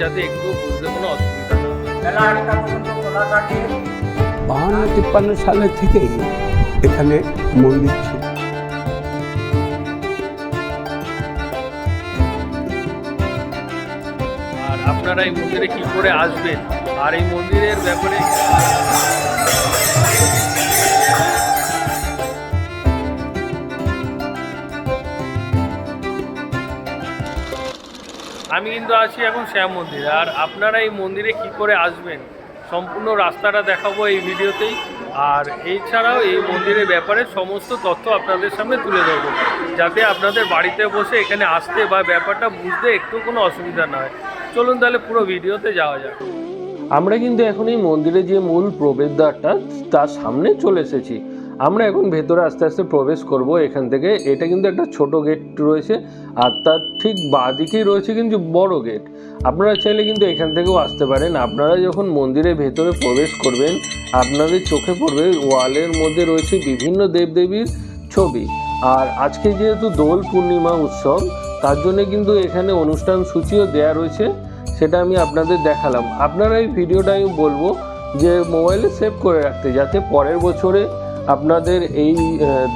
যাতে একটু বুঝতে কোনো অসুবিধা থাকে বাহান্ন তিপ্পান্ন সালের থেকেই এখানে মন্দির ছিল। আর আপনারা এই মন্দিরে কি করে আসবেন? আর এই মন্দিরের ব্যাপারে আমি কিন্তু আছি এখন শ্যাম মন্দিরে। আর আপনারা এই মন্দিরে কি করে আসবেন? সম্পূর্ণ রাস্তাটা দেখাবো এই ভিডিওতেই। আর এছাড়াও এই মন্দিরের ব্যাপারে সমস্ত তথ্য আপনাদের সামনে তুলে ধরবো। যাতে আপনাদের বাড়িতে বসে এখানে আসতে বা ব্যাপারটা বুঝতে একটু কোনো অসুবিধা না হয়। চলুন তাহলে পুরো ভিডিওতে যাওয়া যাক। আমরা কিন্তু এখন এই মন্দিরে যে মূল প্রবেশদ্বারটা, তার সামনে চলে এসেছি। আমরা এখন ভেতরে আস্তে আস্তে প্রবেশ করব এখান থেকে। এটা কিন্তু একটা ছোট গেট রয়েছে, আর তার ঠিক বাঁদিকেই রয়েছে কিন্তু বড় গেট আপনারা চাইলে কিন্তু এখান থেকেও আসতে পারেন। আপনারা যখন মন্দিরের ভেতরে প্রবেশ করবেন, আপনাদের চোখে পড়বে ওয়ালের মধ্যে রয়েছে বিভিন্ন দেবদেবীর ছবি। আর আজকে যেহেতু দোল পূর্ণিমা উৎসব, তার জন্য কিন্তু এখানে অনুষ্ঠান সূচিও দেয়া রয়েছে, সেটা আমি আপনাদের দেখালাম। আপনারা এই ভিডিওটা আমি বলব যে মোবাইলে সেভ করে রাখতে, যাতে পরের বছরে আপনাদের এই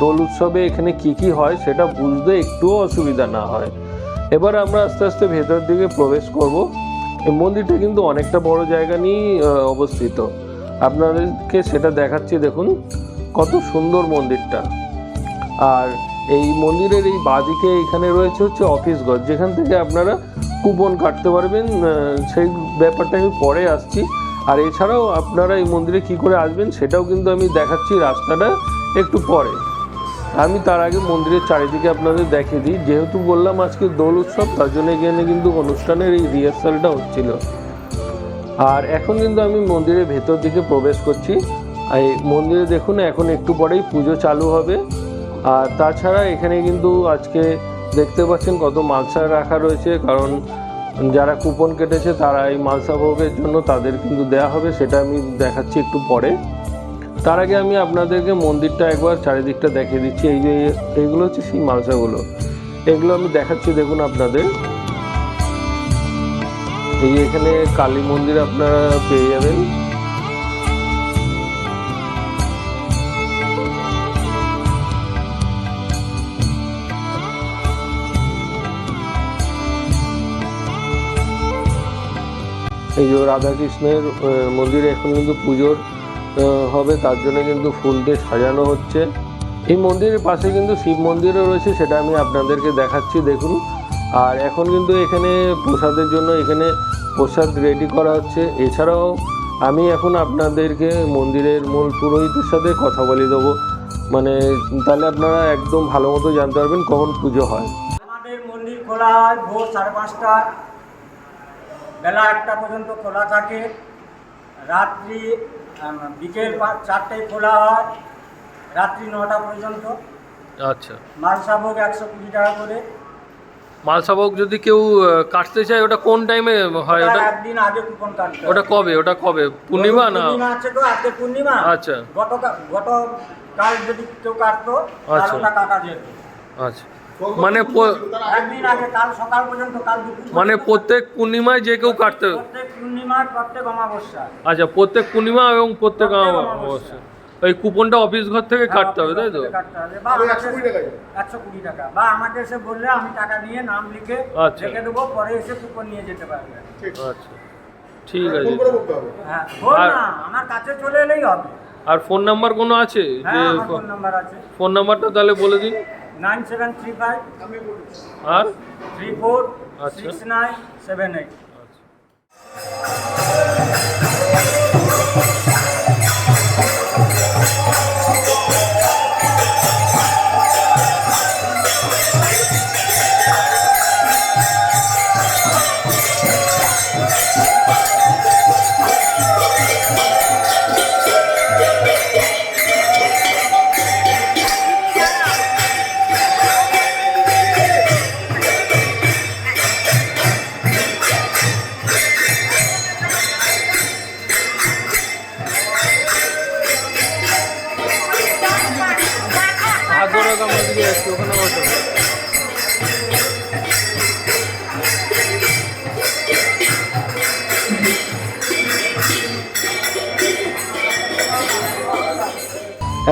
দোল উৎসবে এখানে কি কি হয় সেটা বুঝতে একটুও অসুবিধা না হয়। এবার আমরা আস্তে আস্তে ভেতর দিকে প্রবেশ করব। এই মন্দিরটা কিন্তু অনেকটা বড় জায়গা নিয়েই অবস্থিত। আপনাদেরকে সেটা দেখাচ্ছি, দেখুন, কত সুন্দর মন্দিরটা। আর এই মন্দিরের এই বাদিকে এখানে রয়েছে হচ্ছে অফিস ঘর। যেখান থেকে আপনারা কুপন কাটতে পারবেন সেই ব্যাপারটা আমি পরে আসছি। আর এছাড়াও আপনারা এই মন্দিরে কি করে আসবেন সেটাও কিন্তু আমি দেখাচ্ছি রাস্তাটা একটু পরে। আমি তার আগে মন্দিরের চারিদিকে আপনাদের দেখিয়ে দিই। যেহেতু বললাম আজকে দোল উৎসব, তার জন্য এখানে কিন্তু অনুষ্ঠানের এই রিহার্সালটা হচ্ছিল। আর এখন কিন্তু আমি মন্দিরের ভেতর দিকে প্রবেশ করছি। আর এই মন্দিরে দেখুন, এখন একটু পরেই পুজো চালু হবে। আর তাছাড়া এখানে কিন্তু আজকে দেখতে পাচ্ছেন কত মালসা রাখা রয়েছে, কারণ যারা কুপন কেটেছে তারা এই মালসা ভোগের জন্য তাদের কিন্তু দেয়া হবে, সেটা আমি দেখাচ্ছি একটু পরে। তার আগে আমি আপনাদেরকে মন্দিরটা একবার চারিদিকটা দেখিয়ে দিচ্ছি, এই যে এইগুলো হচ্ছে সেই মালসাগুলো। এগুলো আমি দেখাচ্ছি, দেখুন আপনাদের। এই এখানে কালী মন্দির আপনারা পেয়ে যাবেন। এই রাধাকৃষ্ণের মন্দিরে এখন কিন্তু পুজোর হবে, তার জন্য কিন্তু ফুল দিয়ে সাজানো হচ্ছে। এই মন্দিরের পাশে কিন্তু শিব মন্দিরও রয়েছে, সেটা আমি আপনাদেরকে দেখাচ্ছি, দেখুন। আর এখন কিন্তু এখানে প্রসাদের জন্য এখানে প্রসাদ রেডি করা হচ্ছে। এছাড়াও আমি এখন আপনাদেরকে মন্দিরের মূল পুরোহিতের সাথে কথা বলে দেবো। মানে তাহলে আপনারা একদম ভালো মতো জানতে পারবেন কখন পুজো হয়। আমাদের মন্দির খোলা হয় ভোর সাড়ে পাঁচটা বেলা একটা পর্যন্ত খোলা থাকে। রাত্রি বিকেল চারটায় খোলা হয়। রাত্রি নটা পর্যন্ত। আচ্ছা। মালসাভোগ একশো কুড়ি টাকা করে। মালসাভোগ যদি কেউ কাটতে চায় ওটা কোন টাইমে হয়? ওটা একদিন আগে কুপন কাটতে ওটা কবে? ওটা কবে? পূর্ণিমা না? পূর্ণিমা আছে তো আজকে পূর্ণিমা। আচ্ছা। গত গত কাল যদি কেউ কাটতো আচ্ছা। কাটা যেত। আচ্ছা। মানে প- একদিন আগে কাল সকাল পর্যন্ত কাল দুপুর মানে প্রত্যেক পূর্ণিমায় যে কেউ কাটতে আচ্ছা প্রত্যেক পূর্ণিমা এবং প্রত্যেক অমাবস্যা। ওই কুপনটা অফিস ঘর থেকে কাটতে হবে তাই তো? একশো কুড়ি টাকা বা আমাকে এসে বললে আমি টাকা নিয়ে নাম লিখে আচ্ছা। রেখে দেবো পরে এসে কুপন নিয়ে যেতে পারবে। আচ্ছা। ঠিক আছে। হ্যাঁ আমার কাছে চলে এলেই হবে। আর ফোন নাম্বার কোনো আছে? যে হ্যাঁ ফোন নাম্বার আছে। ফোন নাম্বারটা তাহলে বলে দিন। নাইন সেভেন থ্রি ফাইভ আর? থ্রি ফোর আচ্ছা। Six nine seven eight. দিয়ে আসছি ওখানে অটো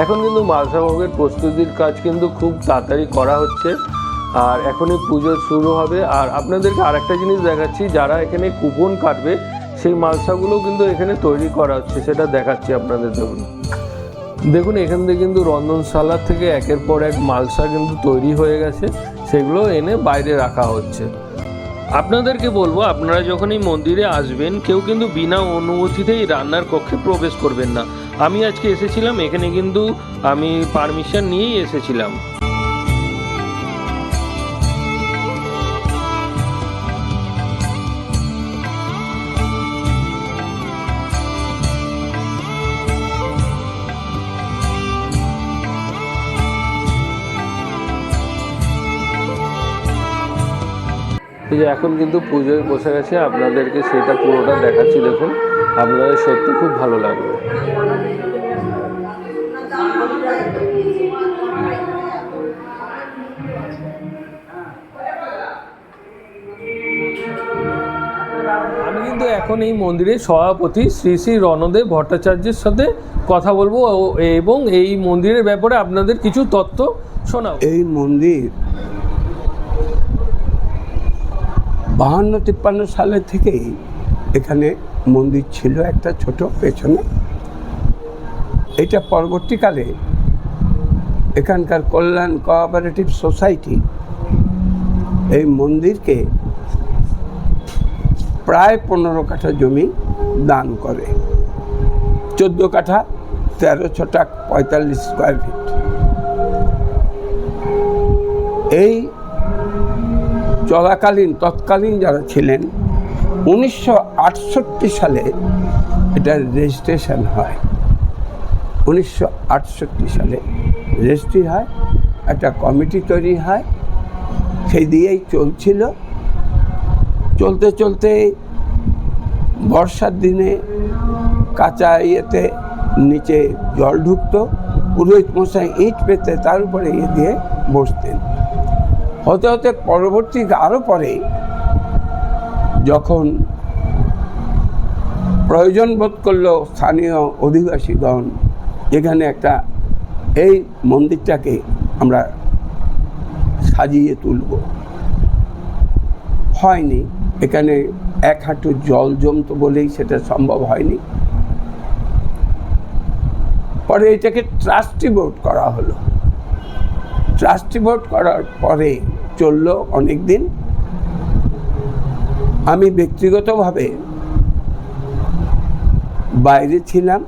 এখন কিন্তু মালসাভোগের প্রস্তুতির কাজ কিন্তু খুব তাড়াতাড়ি করা হচ্ছে, আর এখনই পুজো শুরু হবে। আর আপনাদেরকে আরেকটা জিনিস দেখাচ্ছি, যারা এখানে কুপন কাটবে, সেই মালসাগুলো কিন্তু এখানে তৈরি করা হচ্ছে, সেটা দেখাচ্ছি আপনাদের জন্য। দেখুন, এখান থেকে কিন্তু রন্ধনশালা থেকে একের পর এক মালসা কিন্তু তৈরি হয়ে গেছে। সেগুলো এনে বাইরে রাখা হচ্ছে। আপনাদেরকে বলব, আপনারা যখন এই মন্দিরে আসবেন, কেউ কিন্তু বিনা অনুমতিতেই রান্নার কক্ষে প্রবেশ করবেন না। আমি আজকে এসেছিলাম, এখানে কিন্তু আমি পারমিশন নিয়েই এসেছিলাম। যে এখন কিন্তু পুজোয় বসে গেছে, আপনাদেরকে সেটা পুরোটা দেখাচ্ছি, দেখুন। আপনাদের সত্যি খুব ভালো লাগবে আমি কিন্তু এখন এই মন্দিরের সভাপতি শ্রী শ্রী রণদেব ভট্টাচার্যের সাথে কথা বলব এবং এই মন্দিরের ব্যাপারে আপনাদের কিছু তথ্য শোনাবো। এই মন্দির বাহান্ন তিপ্পান্ন সালের থেকেই এখানে মন্দির ছিল একটা ছোট পেছনে। এটা পরবর্তীকালে এখানকার কল্যাণ কোঅপারেটিভ সোসাইটি এই মন্দিরকে প্রায় পনেরো কাঠা জমি দান করে। চোদ্দ কাঠা, তেরো ছটা, পঁয়তাল্লিশ স্কোয়ার ফিট এই চলাকালীন, তৎকালীন যারা ছিলেন, উনিশশো আটষট্টি সালে এটা রেজিস্ট্রেশন হয়। উনিশশো আটষট্টি সালে রেজিস্ট্রি হয়, একটা কমিটি তৈরি হয়, সেই দিয়েই চলছিল। চলতে চলতে বর্ষার দিনে কাঁচা ইয়েতে নিচে জল ঢুকতো। পুরোহিত মশাই ইট পেতে তার উপরে ইয়ে দিয়ে বসতেন। হতে হতে পরবর্তী আরও পরে যখন প্রয়োজন বোধ করল স্থানীয় অধিবাসীগণ, এখানে একটা এই মন্দিরটাকে আমরা সাজিয়ে তুলব। হয়নি। এখানে এক হাঁটু জল জমতো বলেই সেটা সম্ভব হয়নি। পরে এটাকে ট্রাস্টি বোর্ড করা হলো। ট্রাস্টি বোর্ড করার পরে চলল অনেক দিন আমি ব্যক্তিগতভাবে বাইরে ছিলাম।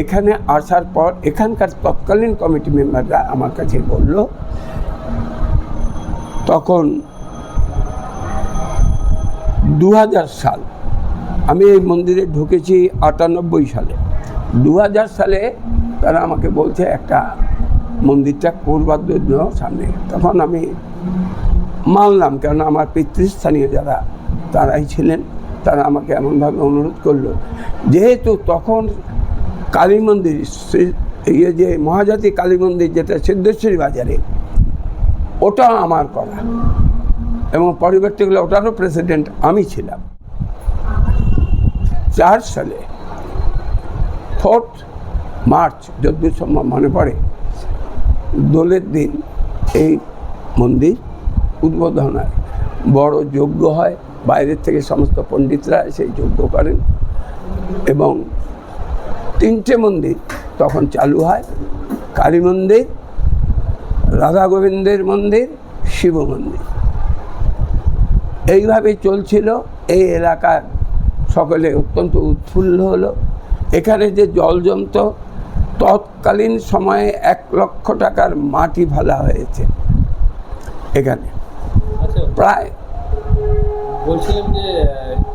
এখানে আসার পর এখানকার তৎকালীন কমিটি মেম্বাররা আমার কাছে বলল, তখন দু হাজার সাল, আমি এই মন্দিরে ঢুকেছি আটানব্বই সালে। দু হাজার সালে তারা আমাকে বলছে, একটা মন্দিরটা করবার জন্য সামনে। তখন আমি মানলাম কেন আমার পিতৃস্থানীয় যারা, তারাই ছিলেন, তারা আমাকে এমনভাবে অনুরোধ করল। যেহেতু তখন কালী মন্দির ইয়ে যে মহাজাতি কালী মন্দির যেটা সিদ্ধেশ্বরী বাজারে, ওটা আমার করা। এবং পরবর্তীকালে ওটারও প্রেসিডেন্ট আমি ছিলাম। চার সালে, ফোর্থ মার্চ যদ্দূর সম্ভব মনে পড়ে, দোলের দিন এই মন্দির উদ্বোধন হয় বড় যজ্ঞ হয়, বাইরের থেকে সমস্ত পণ্ডিতরা সেই যজ্ঞ করেন এবং তিনটে মন্দির তখন চালু হয়, কালী মন্দির, রাধা গোবিন্দের মন্দির, শিব মন্দির। এইভাবে চলছিল, এই এলাকার সকলে অত্যন্ত উৎফুল্ল হলো। এখানে যে জল জমত, তৎকালীন সময়ে এক লক্ষ টাকার মাটি ফেলা হয়েছে। এখানে প্রায়। বলছিলাম যে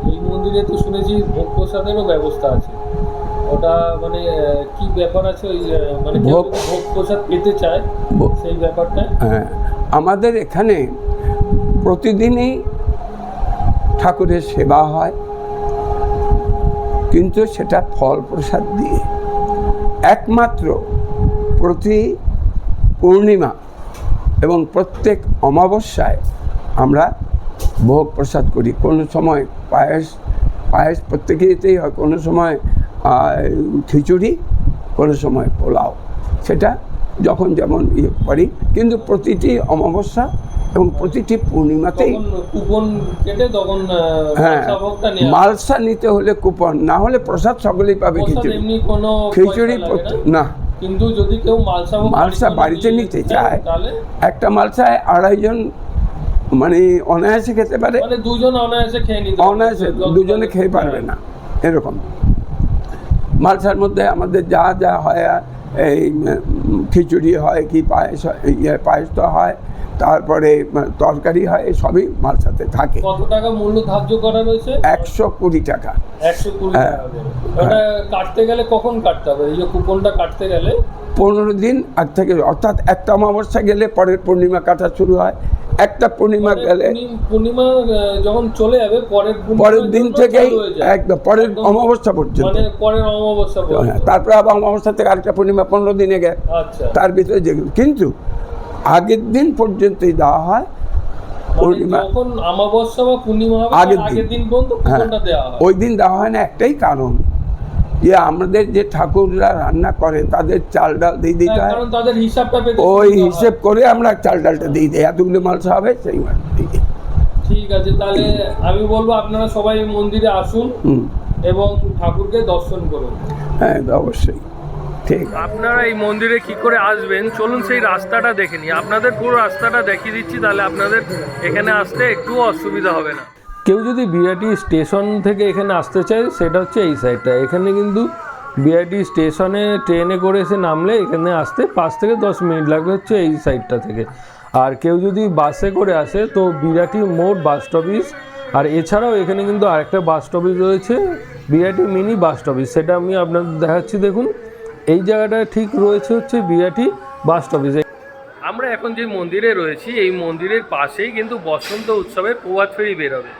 এই মন্দিরে তো শুনেছি ভোগ প্রসাদেরও ব্যবস্থা আছে। ওটা মানে কি ব্যাপার আছে ওই মানে ভোগ- প্রসাদ পেতে চায় সেই ব্যাপারটা হ্যাঁ, আমাদের এখানে প্রতিদিনই ঠাকুরের সেবা হয় কিন্তু সেটা ফল প্রসাদ দিয়ে। একমাত্র প্রতি পূর্ণিমা এবং প্রত্যেক অমাবস্যায় আমরা ভোগ প্রসাদ করি। কোনো সময় পায়েস পায়েস প্রত্যেকেতেই হয়। কোনো সময় খিচুড়ি কোনো সময় পোলাও। সেটা যখন যেমন ইয়ে করি কিন্তু প্রতিটি অমাবস্যা এবং প্রতিটি পূর্ণিমাতেই কুপন কেটে তখন হ্যাঁ মালসা নিতে হলে কুপন না হলে প্রসাদ সকলেই পাবে খিচুড়ি। খিচুড়ি না। কিন্তু যদি কেউ মালসা মালসা বাড়িতে নিতে চায় একটা মালসায় আড়াইজন মানে অনায়াসে খেতে পারে। মানে দুজন অনায়াসে খেয়ে অনায়াসে দুজনে খেয়ে পারবে না। এরকম। মালসার মধ্যে আমাদের যা যা হয় এই খিচুড়ি হয় কি পায়েস হয় ইয়ে পায়েস তো হয়। তারপরে তরকারি হয় সবই মার সাথে থাকে। কত টাকা মূল্য ধার্য করা রয়েছে? একশো কুড়ি টাকা। একশো কুড়ি হ্যাঁ। টাকা কাটতে গেলে কখন কাটতে হবে? এই যে কুপনটা কাটতে গেলে? পনেরো দিন আগ থেকে অর্থাৎ একটা অমাবস্যা গেলে পরের পূর্ণিমা কাটা শুরু হয়। একটা পূর্ণিমা মানে গেলে পূর্ণি- পূর্ণিমা যখন চলে যাবে পরের পরের দিন থেকেই। একদম পরের অমাবস্যা পর্যন্ত। মানে পরের অমাবস্যা হ্যাঁ, তারপরে আবার অমাবস্যা থেকে আরেকটা পূর্ণিমা পনেরো দিনে গে আচ্ছা। তার ভিতরে যেগুলো কিন্তু আগের দিন পর্যন্তই দেওয়া হয়। মানে পূর্ণিমা অমাবস্যা বা পূর্ণিমা আগের দিন। হ্যাঁ। ওই দিন দেওয়া হয় না একটাই কারণ। যে আমাদের যে ঠাকুররা রান্না করে তাদের চাল ডাল দিয়ে দিতে হ্যাঁ, হয়। ওই হিসেব করে আমরা চাল ডালটা দিয়ে দিই। এতগুলো মালসা হবে সেই মাল ঠিক আছে তাহলে আমি বলব আপনারা সবাই মন্দিরে আসুন এবং ঠাকুরকে দর্শন করুন। হ্যাঁ অবশ্যই। ঠিক। আপনারা এই মন্দিরে কি করে আসবেন? চলুন সেই রাস্তাটা দেখে নিই। আপনাদের পুরো রাস্তাটা দেখিয়ে দিচ্ছি তাহলে আপনাদের এখানে আসতে একটু অসুবিধা হবে না। কেউ যদি বিআরটি স্টেশন থেকে এখানে আসতে চায় সেটা হচ্ছে এই সাইডটা এখানে কিন্তু বিআরটি স্টেশনে ট্রেনে করে এসে নামলে এখানে আসতে পাঁচ থেকে দশ মিনিট লাগবে হচ্ছে এই সাইডটা থেকে। আর কেউ যদি বাসে করে আসে তো বিরাটি মোড় বাস স্টপিস আর এছাড়াও এখানে কিন্তু আরেকটা বাস স্টপিস রয়েছে বিরাটি মিনি বাস স্টপিস সেটা আমি আপনাদের দেখাচ্ছি দেখুন। এই জায়গাটা ঠিক রয়েছে হচ্ছে বিরাটি বাস স্টপেজে আমরা এখন যে মন্দিরে রয়েছি, এই মন্দিরের পাশেই কিন্তু বসন্ত উৎসবের প্রভাত ফেরি বেরোবে।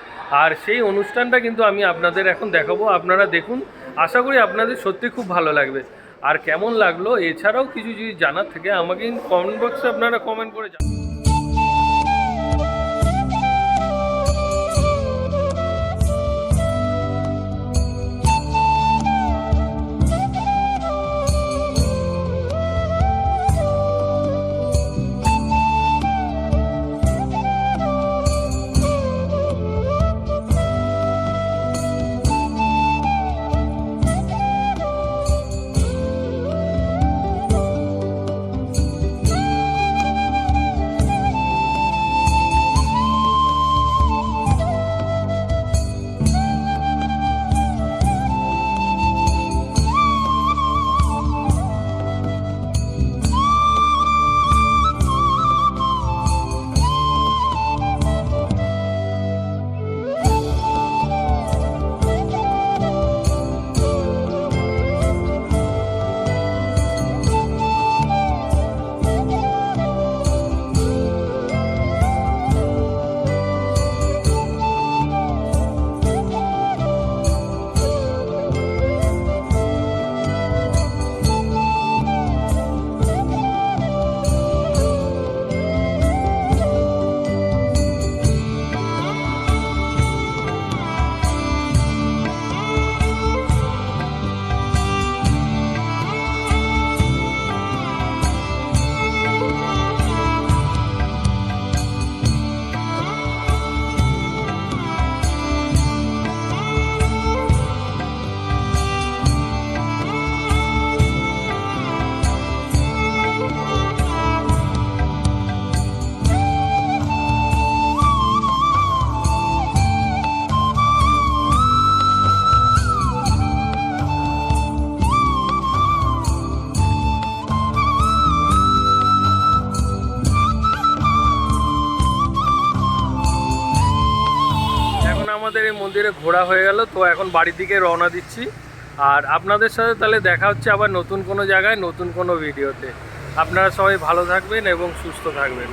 আর সেই অনুষ্ঠানটা কিন্তু আমি আপনাদের এখন দেখাবো। আপনারা দেখুন, আশা করি আপনাদের সত্যি খুব ভালো লাগবে। আর কেমন লাগল, এছাড়াও কিছু যদি জানার থেকে, আমাকে কমেন্ট বক্সে আপনারা কমেন্ট করে জানান ঘোরা হয়ে গেল, তো এখন বাড়ির দিকে রওনা দিচ্ছি। আর আপনাদের সাথে তাহলে দেখা হচ্ছে আবার নতুন কোনো জায়গায়, নতুন কোনো ভিডিওতে। আপনারা সবাই ভালো থাকবেন এবং সুস্থ থাকবেন।